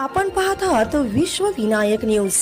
आपण पाहत आहात विश्व विनायक न्यूज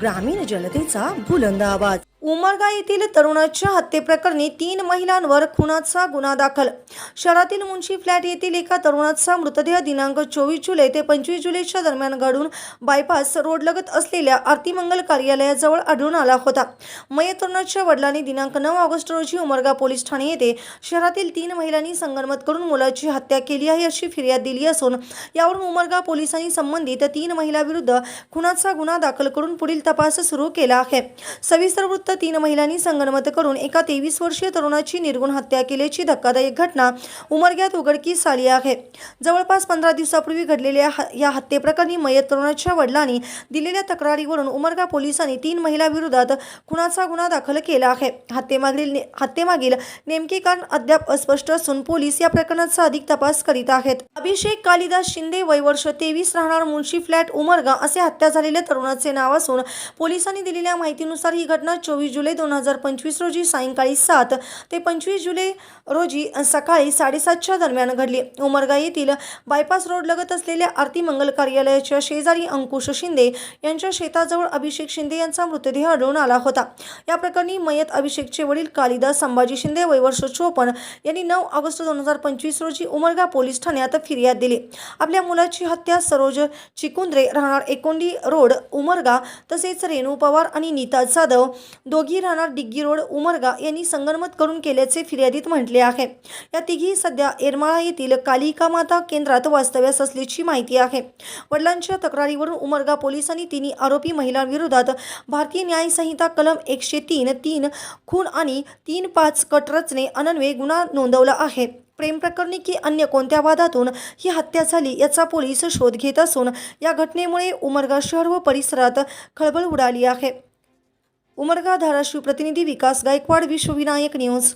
ग्रामीण जनतेचा बुलंद आवाज. उमरगा येथील तरुणाच्या हत्येप्रकरणी तीन महिलांवर खुनाचा गुन्हा दाखल. शहरातील मुंशी फ्लॅट येथील एका तरुणाचा मृतदेह दिनांक चोवीस जुलै ते पंचवीस जुलैच्या दरम्यान घडून बायपास रोडलगत असलेल्या आरतीमंगल कार्यालयाजवळ आढळून आला होता. मय तरुणाच्या वडिलांनी दिनांक नऊ ऑगस्ट रोजी उमरगा पोलीस ठाणे येथे शहरातील तीन महिलांनी संगनमत करून मुलाची हत्या केली आहे अशी फिर्याद दिली असून यावरून उमरगा पोलिसांनी संबंधित तीन महिलांविरुद्ध खुनाचा गुन्हा दाखल करून पुढील तपास सुरू केला आहे. सविस्तर वृत्त तीन महिलांनी संगनमत करून एका तेवीस वर्षीय तरुणाची निर्गुण हत्या केल्याची धक्कादायक घटना उमरग्यात उघडकीस आली आहे. जवळपास पंधरा दिवसापूर्वी घडलेल्या या हत्येप्रकरणी मयत तरुणाच्या वडिलांनी दिलेल्या तक्रारीवरून उमरगा पोलिसांनी तीन महिलांविरोधात खुनाचा गुन्हा दाखल केला आहे. हत्येमागील ने- हत्येमागील नेमके कारण अद्याप अस्पष्ट असून पोलीस या प्रकरणाचा अधिक तपास करीत आहेत. अभिषेक कालिदास शिंदे वय वर्ष तेवीस राहणार मुंशी फ्लॅट उमरगा असे हत्या झालेल्या तरुणाचे नाव असून पोलिसांनी दिलेल्या माहितीनुसार ही घटना चोवीस जुलै दोन हजार पंचवीस रोजी सायंकाळी सात ते पंचवीस जुलै रोजी सकाळी साडेसातच्या दरम्यान घडली. उमरगा येथील बायपास रोड लगत असलेल्या आरती मंगल कार्यालयाच्या शेजारी अंकुश शिंदे यांच्या शेताजवळ अभिषेक शिंदे यांचा मृतदेह आढळून आला होता. या प्रकरणी मयत अभिषेकचे वडील कालिदास संभाजी शिंदे वय वर्ष चोपन्न यांनी नऊ ऑगस्ट दोन हजार पंचवीस रोजी उमरगा पोलीस ठाण्यात फिर्याद दिली. आपल्या मुलाची हत्या सरोज चिकुंद्रे राहणार एकोंडी रोड उमरगा तसेच रेणू पवार आणि नीता जाधव दोघी राहणार डिग्गी रोड उमरगा यांनी संगनमत करून केल्याचे फिर्यादीत म्हटले आहे. या तिघी सध्या येरमाळा येथील कालिका माता केंद्रात वास्तव्यास असल्याची माहिती आहे. वडिलांच्या तक्रारीवरून उमरगा पोलिसांनी तिन्ही आरोपी महिलांविरोधात भारतीय न्यायसंहिता कलम एकशे तीन तीन खून आणि तीन पाच कट रचने अनन्वये गुन्हा नोंदवला आहे. प्रेम प्रकरणी की अन्य कोणत्या वादातून ही हत्या झाली याचा पोलीस शोध घेत असून या घटनेमुळे उमरगा शहर व परिसरात खळबळ उडाली आहे. उमरगा धाराशिव प्रतिनिधी विकास गायकवाड विश्वविनायक न्यूज.